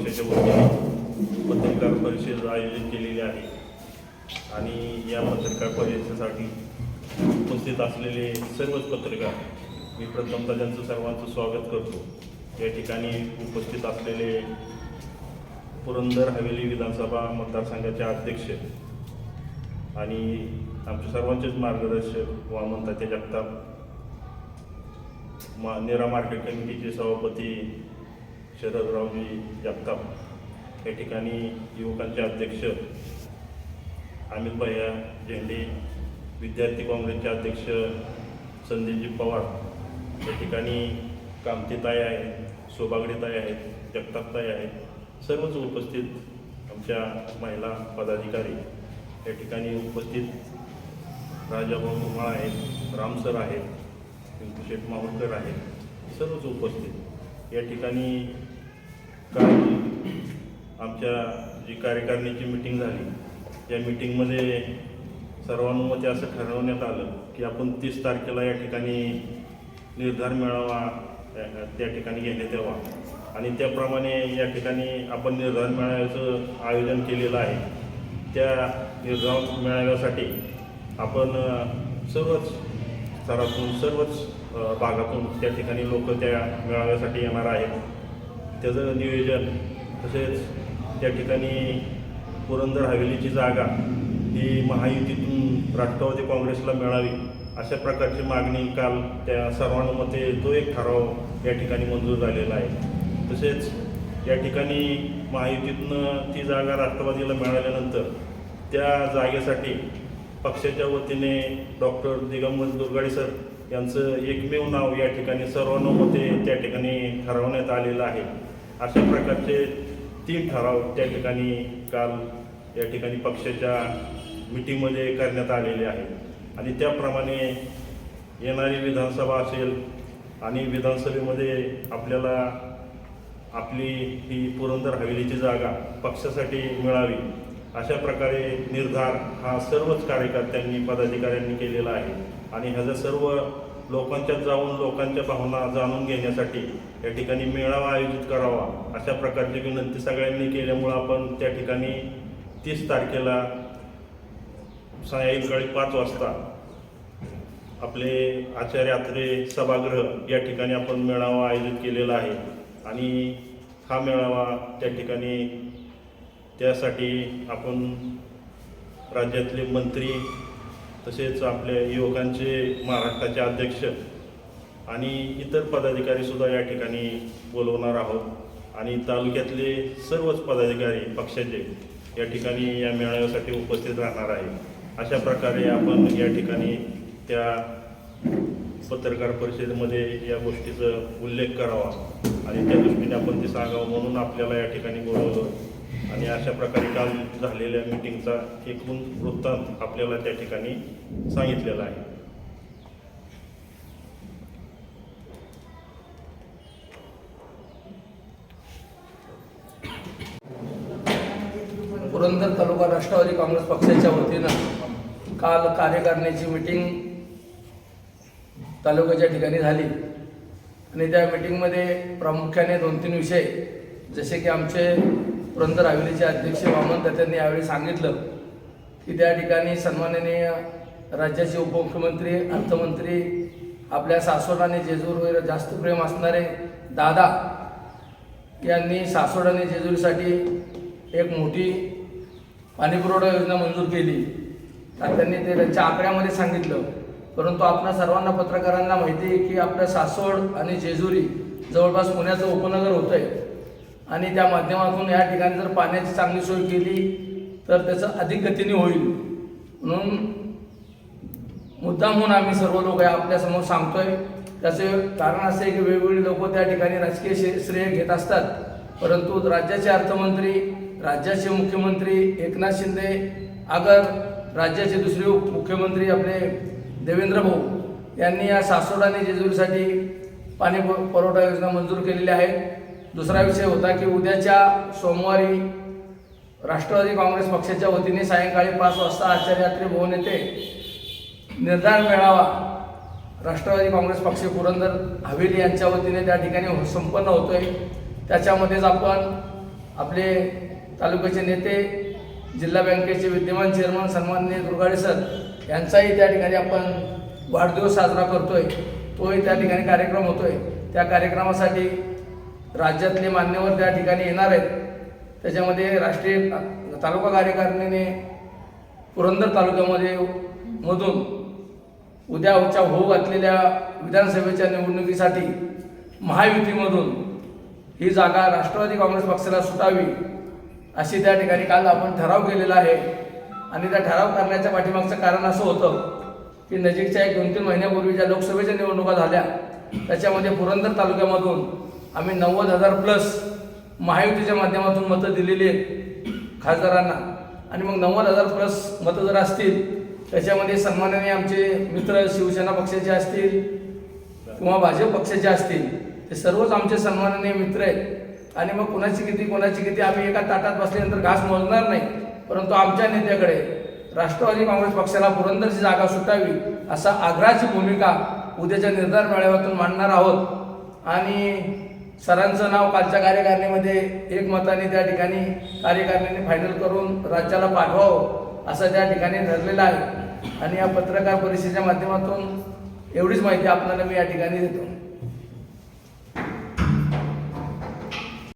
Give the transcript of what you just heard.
पक्षाच्या वतीने पत्रकार परिषद आयोजित केलेली आहे. आणि या पत्रकार परिषदेसाठी उपस्थित असलेले सर्वच पत्रकार मी प्रथमतः त्यांचं सर्वांचं स्वागत करतो. या ठिकाणी उपस्थित असलेले पुरंदर हवेली विधानसभा मतदारसंघाचे अध्यक्ष आणि आमच्या सर्वांचेच मार्गदर्शक वामनताते जगताप मा नेरा मार्केट कमिटीचे सभापती शरदरावजी जगताप. या ठिकाणी युवकांचे अध्यक्ष अमित भैया झेंडे विद्यार्थी काँग्रेसचे अध्यक्ष संदीपजी पवार. या ठिकाणी कामतीताई आहेत शोभागडीताई आहेत जगतापताई आहेत. सर्वच उपस्थित आमच्या महिला पदाधिकारी. या ठिकाणी उपस्थित राजाभाऊ धुमाळ आहेत रामसर आहेत पिंकू माहुरकर आहेत. सर्वच उपस्थित. या ठिकाणी आमच्या जी कार्यकारिणीची मिटिंग झाली या मिटिंगमध्ये सर्वानुमते असं ठरवण्यात आलं की आपण तीस तारखेला या ठिकाणी निर्धार मेळावा त्या- त्या ठिकाणी घेण्यात यावा आणि त्याप्रमाणे या ठिकाणी आपण निर्धार मेळाव्याचं आयोजन केलेलं आहे. त्या निर्धार मेळाव्यासाठी आपण सर्वच स्तरातून सर्वच भागातून त्या ठिकाणी लोक त्या मेळाव्यासाठी येणार आहेत. त्याचं नियोजन तसेच त्या ठिकाणी पुरंदर हवेलीची जागा ही महायुतीतून राष्ट्रवादी काँग्रेसला मिळावी अशा प्रकारची मागणी काल त्या सर्वानुमते तो एक ठराव या ठिकाणी मंजूर झालेला आहे. तसेच या ठिकाणी महायुतीतनं ती जागा राष्ट्रवादीला मिळाल्यानंतर त्या जागेसाठी पक्षाच्या वतीने डॉक्टर दिगंबर दुर्गाडे सर यांचं एकमेव नाव या ठिकाणी सर्वानुमते त्या ठिकाणी ठरवण्यात आलेलं आहे. अशा प्रकारचे तीन ठराव त्या ठिकाणी काल या ठिकाणी पक्षाच्या मिटिंगमध्ये करण्यात आलेले आहेत. आणि त्याप्रमाणे येणारी विधानसभा असेल आणि विधानसभेमध्ये आपल्याला आपली ही पुरंदर हवेलीची जागा पक्षासाठी मिळावी अशा प्रकारे निर्धार हा सर्वच कार्यकर्त्यांनी पदाधिकाऱ्यांनी केलेला आहे. आणि ह्याचा सर्व लोकांच्यात जाऊन लोकांच्या भावना जाणून घेण्यासाठी या ठिकाणी मेळावा आयोजित करावा अशा प्रकारची विनंती सगळ्यांनी केल्यामुळं आपण त्या ठिकाणी तीस तारखेला सायंकाळी पाच वाजता आपले आचार्य आत्रे सभागृह या ठिकाणी आपण मेळावा आयोजित केलेला आहे. आणि हा मेळावा त्या ठिकाणी त्यासाठी आपण राज्यातले मंत्री तसेच आपल्या युवकांचे महाराष्ट्राचे अध्यक्ष आणि इतर पदाधिकारीसुद्धा या ठिकाणी बोलवणार आहोत. आणि तालुक्यातले सर्वच पदाधिकारी पक्षाचे या ठिकाणी या मेळाव्यासाठी उपस्थित राहणार आहे अशा प्रकारे आपण या ठिकाणी त्या पत्रकार परिषदेमध्ये या गोष्टीचा उल्लेख करावा आणि त्या दृष्टीने आपण ते सांगावं म्हणून आपल्याला या ठिकाणी बोलवलं. आणि अशा प्रकारे काल झालेल्या मिटिंगचा एकूण वृत्तांत आपल्याला त्या ठिकाणी सांगितलेला आहे. पुरंदर तालुका राष्ट्रवादी काँग्रेस पक्षाच्या वतीनं काल कार्यकारिणीची मिटिंग तालुक्याच्या ठिकाणी झाली. आणि त्या मिटिंगमध्ये प्रामुख्याने दोन तीन विषय जसे की आमचे पुरंदर हवेलीचे अध्यक्ष वामन त्यांनी यावेळी सांगितलं की त्या ठिकाणी सन्माननीय राज्याचे उपमुख्यमंत्री अर्थमंत्री आपल्या सासवड आणि जेजूरवर जास्त प्रेम असणारे दादा यांनी सासवड आणि जेजुरीसाठी एक मोठी पाणीपुरवठा योजना मंजूर केली. त्यांनी ते त्यांच्या आकड्यामध्ये सांगितलं. परंतु आपल्या सर्वांना पत्रकारांना माहिती आहे की आपल्या सासवड आणि जेजुरी जवळपास पुण्याचं उपनगर होतं आहे आणि त्या माध्यमातून या ठिकाणी जर पाण्याची चांगली सोय केली तर त्याचं अधिक गतीने होईल. म्हणून मुद्दाम म्हणून आम्ही सर्व लोक आपल्यासमोर सांगतोय. त्याचे कारण असे आहे की वेगवेगळी लोक त्या ठिकाणी राजकीय श्रेय घेत असतात. परंतु राज्याचे अर्थमंत्री राज्याचे मुख्यमंत्री एकनाथ शिंदे अगर राज्याचे दुसरे उप- मुख्यमंत्री आपले देवेंद्र भाऊ यांनी या सासोड आणि जेजुरीसाठी पाणी पुरवठा योजना मंजूर केलेली आहे. दुसरा विषय होता की उद्याच्या सोमवारी राष्ट्रवादी काँग्रेस पक्षाच्या वतीने सायंकाळी पाच वाजता आचार्यात्री भवन येथे निर्धार मेळावा राष्ट्रवादी काँग्रेस पक्ष पुरंदर हवेली यांच्या वतीने त्या ठिकाणी संपन्न संपन्न होतोय. त्याच्यामध्येच आपण आपले तालुक्याचे नेते जिल्हा बँकेचे विद्यमान चेअरमन सन्माननीय दुर्गाडे सर यांचाही त्या ठिकाणी आपण वाढदिवस साजरा करतोय. तोही त्या ठिकाणी कार्यक्रम होतोय. त्या कार्यक्रमासाठी राज्यातले मान्यवर त्या ठिकाणी येणार आहेत. त्याच्यामध्ये राष्ट्रीय तालुका कार्यकारिणीने पुरंदर तालुक्यामध्ये मधून उद्याच्या होऊ घातलेल्या विधानसभेच्या निवडणुकीसाठी महायुतीमधून ही जागा राष्ट्रवादी काँग्रेस पक्षाला सुटावी अशी त्या ठिकाणी काल आपण ठराव केलेला आहे. आणि त्या ठराव करण्याच्या पाठीमागचं कारण असं होतं की नजीकच्या एक दोन तीन महिन्यापूर्वी ज्या लोकसभेच्या निवडणुका झाल्या त्याच्यामध्ये पुरंदर तालुक्यामधून आम्ही नव्वद हजार प्लस महायुतीच्या माध्यमातून मतं दिलेली आहेत खासदारांना. आणि मग नव्वद हजार प्लस मतं जर असतील त्याच्यामध्ये सन्माननीय आमचे मित्र शिवसेना पक्षाचे असतील किंवा भाजप पक्षाचे असतील ते सर्वच आमचे सन्माननीय मित्र आहेत. आणि मग कोणाची किती कोणाची किती आम्ही एका ताटात बसल्यानंतर घास मोजणार नाही परंतु आमच्या नेत्याकडे राष्ट्रवादी काँग्रेस पक्षाला पुरंदरची जागा सुटावी असा आग्रहाची भूमिका उद्याच्या निर्धार मेळाव्यातून मांडणार आहोत. आणि सरांचं नाव कालच्या कार्यकारिणीमध्ये एकमताने त्या ठिकाणी कार्यकारिणीने फायनल करून राज्याला पाठवावं असं त्या ठिकाणी ठरलेलं आहे. आणि या पत्रकार परिषदेच्या माध्यमातून एवढीच माहिती आपल्याला मी या ठिकाणी देतो.